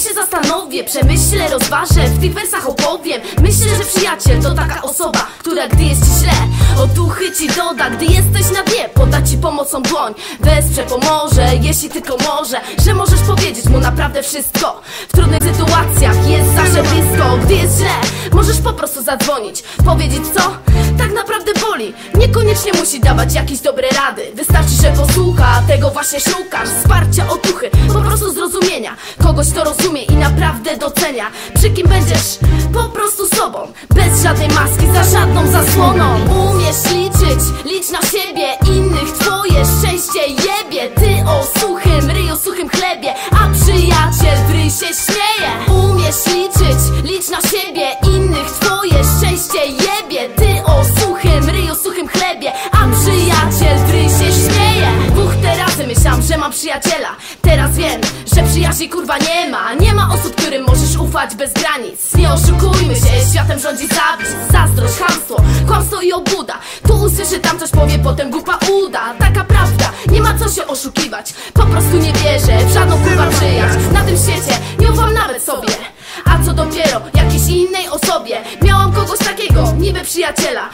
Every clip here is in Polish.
się zastanowię, przemyślę, rozważę W tych wersach opowiem. Myślę, że przyjaciel to taka osoba Która gdy jest ci źle Otuchy ci doda, gdy jesteś na dnie Poda ci pomocą dłoń. Wesprze, pomoże, jeśli tylko może Że możesz powiedzieć mu naprawdę wszystko. W trudnych sytuacjach jest zawsze blisko. Gdy jest źle, możesz po prostu zadzwonić Powiedzieć co? Niekoniecznie musi dawać jakieś dobre rady. Wystarczy, że posłucha, tego właśnie szukasz. Wsparcia, otuchy, po prostu zrozumienia. Kogoś, kto rozumie i naprawdę docenia. Przy kim będziesz? Po prostu sobą. Bez żadnej maski, za żadną zasłoną. Umiesz liczyć, licz na siebie. Innych twoje szczęście jebie. Ty o suchym ryju, suchym chlebie. A przyjaciel w ryj się śmieje. Umiesz liczyć, licz na siebie przyjaciela. Teraz wiem, że przyjaźni kurwa nie ma. Nie ma osób, którym możesz ufać bez granic. Nie oszukujmy się, światem rządzi zabić Zazdrość, chamstwo, kłamstwo i obłuda. Tu usłyszy, tam coś powie, potem głupa uda. Taka prawda, nie ma co się oszukiwać. Po prostu nie wierzę w żadną kurwa przyjaźń. Na tym świecie nie ufam nawet sobie. A co dopiero jakiejś innej osobie. Miałam kogoś takiego, niby przyjaciela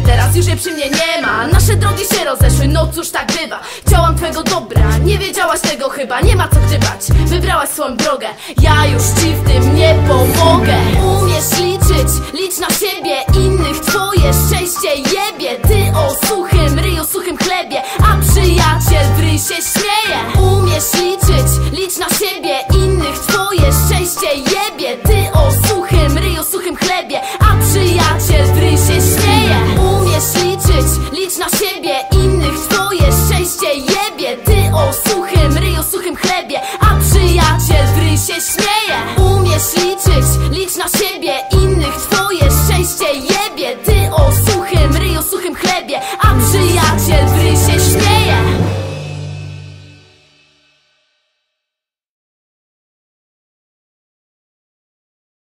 Życie, teraz już jej przy mnie nie ma. Nasze drogi się rozeszły, no cóż tak bywa? Chciałam twego dobra, nie wiedziałaś tego chyba Nie ma co gdybać, wybrałaś swoją drogę Ja już ci w tym nie